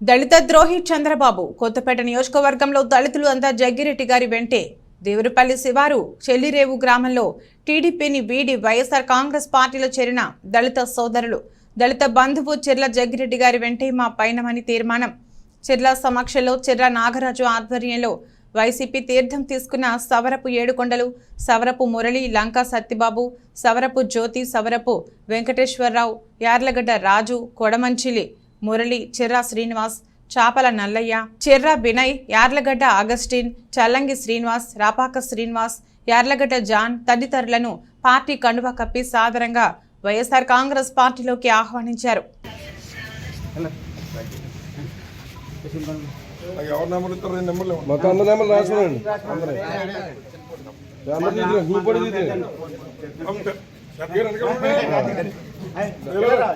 దళిత ద్రోహి చంద్రబాబు కొత్తపేట నియోజకవర్గంలో దళితులు అంతా జగ్గిరెడ్డి గారి వెంటే. దేవరపల్లి శివారు చెల్లిరేవు గ్రామంలో టీడీపీని వీడి వైఎస్ఆర్ కాంగ్రెస్ పార్టీలో చేరిన దళిత సోదరులు. దళిత బంధువు చెర్ల జగ్గిరెడ్డి గారి వెంటే మా పైనమని తీర్మానం. చెర్ల సమక్షంలో చెర్ల నాగరాజు ఆధ్వర్యంలో వైసీపీ తీర్థం తీసుకున్న సవరపు ఏడుకొండలు సవరపు మురళి లంకా సత్యబాబు సవరపు జ్యోతి సవరపు వెంకటేశ్వరరావు యార్లగడ్డ రాజు కొడమంచిలి మురళి చెర్రా శ్రీనివాస్ చాపల నల్లయ్య చెర్రా వినయ్ యార్లగడ్డ అగస్టిన్ చల్లంగి శ్రీనివాస్ రాపాక శ్రీనివాస్ యార్లగడ్డ జాన్ తదితరులను పార్టీ కండువ కప్పి సాదరంగా వైఎస్ఆర్ కాంగ్రెస్ పార్టీలోకి ఆహ్వానించారు అందరూ గ్రూప్ కూడా